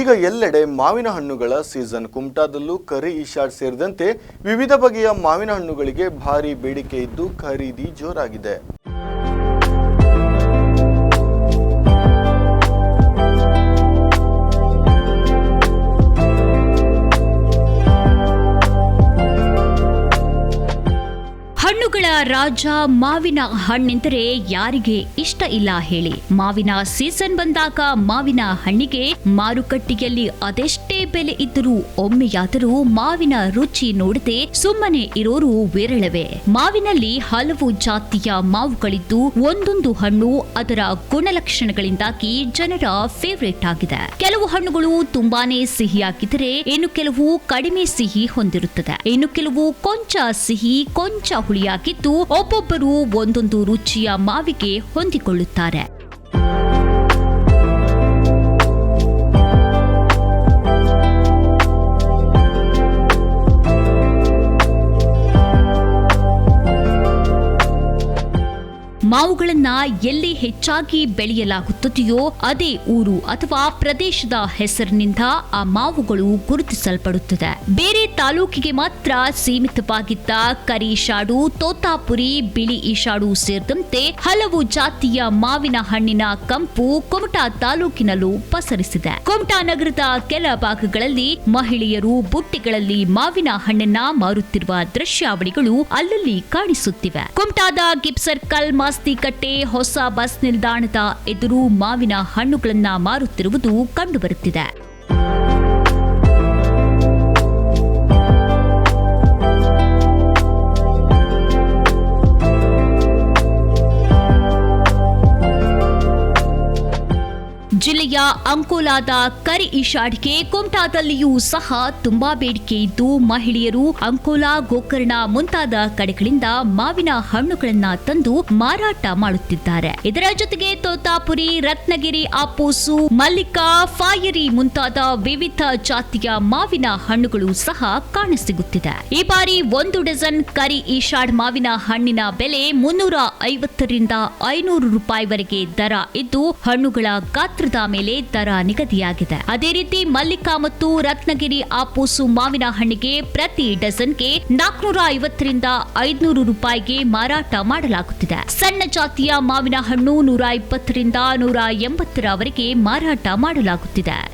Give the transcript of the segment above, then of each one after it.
ಈಗ ಎಲ್ಲೆಡೆ ಮಾವಿನ ಹಣ್ಣುಗಳ ಸೀಸನ್. ಕುಮಟಾದಲ್ಲೂ ಕರಿ, ಈಶಾಡ್ ಸೇರಿದಂತೆ ವಿವಿಧ ಬಗೆಯ ಮಾವಿನ ಹಣ್ಣುಗಳಿಗೆ ಭಾರಿ ಬೇಡಿಕೆ ಇದ್ದು ಖರೀದಿ ಜೋರಾಗಿದೆ. ರಾಜ ಮಾವಿನ ಹಣ್ಣೆಂದರೆ ಯಾರಿಗೆ ಇಷ್ಟ ಇಲ್ಲ ಹೇಳಿ. ಮಾವಿನ ಸೀಸನ್ ಬಂದಾಗ ಮಾವಿನ ಹಣ್ಣಿಗೆ ಮಾರುಕಟ್ಟೆಯಲ್ಲಿ ಅದೆಷ್ಟೇ ಬೆಲೆ ಇದ್ದರೂ ಒಮ್ಮೆಯಾದರೂ ಮಾವಿನ ರುಚಿ ನೋಡದೆ ಸುಮ್ಮನೆ ಇರೋರು ವಿರಳವೇ. ಮಾವಿನಲ್ಲಿ ಹಲವು ಜಾತಿಯ ಮಾವುಗಳಿದ್ದು ಒಂದೊಂದು ಹಣ್ಣು ಅದರ ಗುಣಲಕ್ಷಣಗಳಿಂದಾಗಿ ಜನರ ಫೇವರೇಟ್ ಆಗಿದೆ. ಕೆಲವು ಹಣ್ಣುಗಳು ತುಂಬಾನೇ ಸಿಹಿಯಾಗಿದ್ದರೆ ಇನ್ನು ಕೆಲವು ಕಡಿಮೆ ಸಿಹಿ ಹೊಂದಿರುತ್ತದೆ. ಇನ್ನು ಕೆಲವು ಕೊಂಚ ಸಿಹಿ, ಕೊಂಚ ಹುಳಿಯಾಗಿದ್ದು ಒಬ್ಬೊಬ್ಬರು ಒಂದೊಂದು ರುಚಿಯ ಮಾವಿಗೆ ಹೊಂದಿಕೊಳ್ಳುತ್ತಾರೆ. ಮಾವುಗಳನ್ನ ಎಲ್ಲಿ ಹೆಚ್ಚಾಗಿ ಬೆಳೆಯಲಾಗುತ್ತದೆಯೋ ಅದೇ ಊರು ಅಥವಾ ಪ್ರದೇಶದ ಹೆಸರಿನಿಂದ ಆ ಮಾವುಗಳು ಗುರುತಿಸಲ್ಪಡುತ್ತದೆ. ಬೇರೆ ತಾಲೂಕಿಗೆ ಮಾತ್ರ ಸೀಮಿತವಾಗಿದ್ದ ಕರಿ ಈಶಾಡು ತೋತಾಪುರಿ, ಬಿಳಿ ಈಶಾಡು ಸೇರಿದಂತೆ ಹಲವು ಜಾತಿಯ ಮಾವಿನ ಹಣ್ಣಿನ ಕಂಪು ಕುಮಟಾ ತಾಲೂಕಿನಲ್ಲೂ ಪಸರಿಸಿದೆ. ಕುಮಟಾ ನಗರದ ಕೆಲ ಭಾಗಗಳಲ್ಲಿ ಮಹಿಳೆಯರು ಬುಟ್ಟಿಗಳಲ್ಲಿ ಮಾವಿನ ಹಣ್ಣನ್ನ ಮಾರುತ್ತಿರುವ ದೃಶ್ಯಾವಳಿಗಳು ಅಲ್ಲಲ್ಲಿ ಕಾಣಿಸುತ್ತಿವೆ. ಕುಮಟಾದ ಗಿಬ್ ಸರ್ಕಲ್ ಮಾಸ್ತಿಕಟ್ಟೆ ಹೊಸ ಬಸ್ ನಿಲ್ದಾಣದ ಎದುರು ಮಾವಿನ ಹಣ್ಣುಗಳನ್ನ ಮಾರುತ್ತಿರುವುದು ಕಂಡುಬರುತ್ತಿದೆ. ಜಿಲ್ಲೆಯ ಅಂಕೋಲಾದ ಕರಿ ಈಶಾಡ್ಗೆ ಕುಮಟಾದಲ್ಲಿಯೂ ಸಹ ತುಂಬಾ ಬೇಡಿಕೆ ಇದ್ದು, ಮಹಿಳೆಯರು ಅಂಕೋಲಾ ಗೋಕರ್ಣ ಮುಂತಾದ ಕಡೆಗಳಿಂದ ಮಾವಿನ ಹಣ್ಣುಗಳನ್ನ ತಂದು ಮಾರಾಟ ಮಾಡುತ್ತಿದ್ದಾರೆ. ಇದರ ಜೊತೆಗೆ ತೋತಾಪುರಿ, ರತ್ನಗಿರಿ, ಆಪೋಸು, ಮಲ್ಲಿಕಾ, ಫಾಯರಿ ಮುಂತಾದ ವಿವಿಧ ಜಾತಿಯ ಮಾವಿನ ಹಣ್ಣುಗಳು ಸಹ ಕಾಣಸಿಗುತ್ತಿದೆ. ಈ ಬಾರಿ ಒಂದು ಡಜನ್ ಕರಿ ಈಶಾಡ್ ಮಾವಿನ ಹಣ್ಣಿನ ಬೆಲೆ ಮುನ್ನೂರ ಐವತ್ತರಿಂದ ಐನೂರು ರೂಪಾಯಿವರೆಗೆ ದರ ಇದ್ದು, ಹಣ್ಣುಗಳ ಗಾತ್ರದ ಮೇಲೆ ದರ ನಿಗದಿಯಾಗಿದೆ. ಅದೇ ರೀತಿ ಮಲ್ಲಿಕಾ ಮತ್ತು ರತ್ನಗಿರಿ ಆಪೂಸು ಮಾವಿನ ಹಣ್ಣಿಗೆ ಪ್ರತಿ ಡಜನ್ಗೆ ನಾಲ್ಕುನೂರ ಐವತ್ತರಿಂದ ಐದುನೂರು ರೂಪಾಯಿಗೆ ಮಾರಾಟ ಮಾಡಲಾಗುತ್ತಿದೆ. ಸಣ್ಣ ಜಾತಿಯ ಮಾವಿನ ಹಣ್ಣು ನೂರ ಇಪ್ಪತ್ತರಿಂದ ನೂರ ಎಂಬತ್ತರವರೆಗೆ ಮಾರಾಟ ಮಾಡಲಾಗುತ್ತಿದೆ.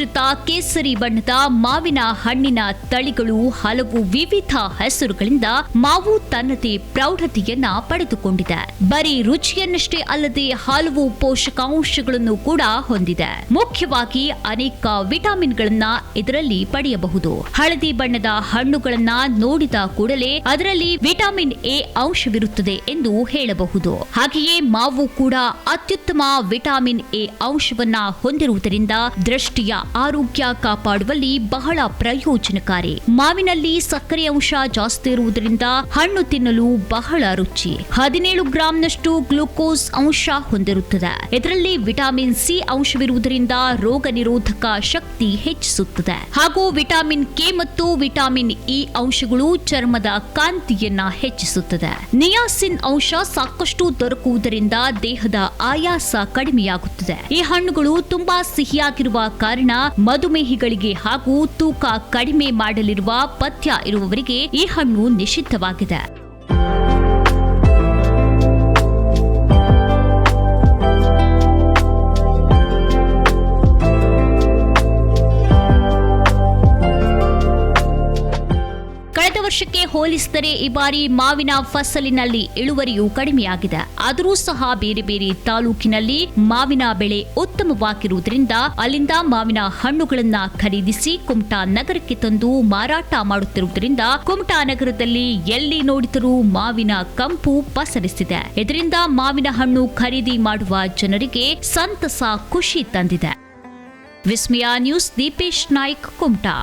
ಮಿಶ್ರಿತ ಕೇಸರಿ ಬಣ್ಣದ ಮಾವಿನ ಹಣ್ಣಿನ ತಳಿಗಳು ಹಲವು ವಿವಿಧ ಹೆಸರುಗಳಿಂದ ಮಾವು ತನ್ನದೇ ಪ್ರೌಢತೆಯನ್ನ ಪಡೆದುಕೊಂಡಿದೆ. ಬರೀ ರುಚಿಯನ್ನಷ್ಟೇ ಅಲ್ಲದೆ ಹಲವು ಪೋಷಕಾಂಶಗಳನ್ನು ಕೂಡ ಹೊಂದಿದೆ. ಮುಖ್ಯವಾಗಿ ಅನೇಕ ವಿಟಮಿನ್ಗಳನ್ನ ಇದರಲ್ಲಿ ಪಡೆಯಬಹುದು. ಹಳದಿ ಬಣ್ಣದ ಹಣ್ಣುಗಳನ್ನ ನೋಡಿದ ಕೂಡಲೇ ಅದರಲ್ಲಿ ವಿಟಮಿನ್ ಎ ಅಂಶವಿರುತ್ತದೆ ಎಂದು ಹೇಳಬಹುದು. ಹಾಗೆಯೇ ಮಾವು ಕೂಡ ಅತ್ಯುತ್ತಮ ವಿಟಮಿನ್ ಎ ಅಂಶವನ್ನ ಹೊಂದಿರುವುದರಿಂದ ದೃಷ್ಟಿಯ ಆರೋಗ್ಯ ಕಾಪಾಡುವಲ್ಲಿ ಬಹಳ ಪ್ರಯೋಜನಕಾರಿ. ಮಾವಿನಲ್ಲಿ ಸಕ್ಕರೆ ಅಂಶ ಜಾಸ್ತಿ ಇರುವುದರಿಂದ ಹಣ್ಣು ತಿನ್ನಲು ಬಹಳ ರುಚಿ. ಹದಿನೇಳು ಗ್ರಾಂನಷ್ಟು ಗ್ಲೂಕೋಸ್ ಅಂಶ ಹೊಂದಿರುತ್ತದೆ. ಇದರಲ್ಲಿ ವಿಟಮಿನ್ ಸಿ ಅಂಶವಿರುವುದರಿಂದ ರೋಗ ನಿರೋಧಕ ಶಕ್ತಿ ಹೆಚ್ಚಿಸುತ್ತದೆ. ಹಾಗೂ ವಿಟಮಿನ್ ಕೆ ಮತ್ತು ವಿಟಮಿನ್ ಇ ಅಂಶಗಳು ಚರ್ಮದ ಕಾಂತಿಯನ್ನ ಹೆಚ್ಚಿಸುತ್ತದೆ. ನಿಯಾಸಿನ್ ಅಂಶ ಸಾಕಷ್ಟು ದೊರಕುವುದರಿಂದ ದೇಹದ ಆಯಾಸ ಕಡಿಮೆಯಾಗುತ್ತದೆ. ಈ ಹಣ್ಣುಗಳು ತುಂಬಾ ಸಿಹಿಯಾಗಿರುವ ಕಾರಣ ಮಧುಮೇಹಿಗಳಿಗೆ ಹಾಗೂ ತೂಕ ಕಡಿಮೆ ಮಾಡಲಿರುವ ಪಥ್ಯ ಇರುವವರಿಗೆ ಈ ಹಣ್ಣು ನಿಷಿದ್ಧವಾಗಿದೆ. ವರ್ಷಕ್ಕೆ ಹೋಲಿಸಿದರೆ ಈ ಬಾರಿ ಮಾವಿನ ಫಸಲಿನಲ್ಲಿ ಇಳುವರಿಯು ಕಡಿಮೆಯಾಗಿದೆ. ಆದರೂ ಸಹ ಬೇರೆ ಬೇರೆ ತಾಲೂಕಿನಲ್ಲಿ ಮಾವಿನ ಬೆಳೆ ಉತ್ತಮವಾಗಿರುವುದರಿಂದ ಅಲ್ಲಿಂದ ಮಾವಿನ ಹಣ್ಣುಗಳನ್ನ ಖರೀದಿಸಿ ಕುಮಟಾ ನಗರಕ್ಕೆ ತಂದು ಮಾರಾಟ ಮಾಡುತ್ತಿರುವುದರಿಂದ ಕುಮಟಾ ನಗರದಲ್ಲಿ ಎಲ್ಲಿ ನೋಡಿದರೂ ಮಾವಿನ ಕಂಪು ಪಸರಿಸಿದೆ. ಇದರಿಂದ ಮಾವಿನ ಹಣ್ಣು ಖರೀದಿ ಮಾಡುವ ಜನರಿಗೆ ಸಂತಸ ಖುಷಿ ತಂದಿದೆ. ವಿಸ್ಮಯ ನ್ಯೂಸ್, ದೀಪೇಶ್ ನಾಯ್ಕ್, ಕುಮಟಾ.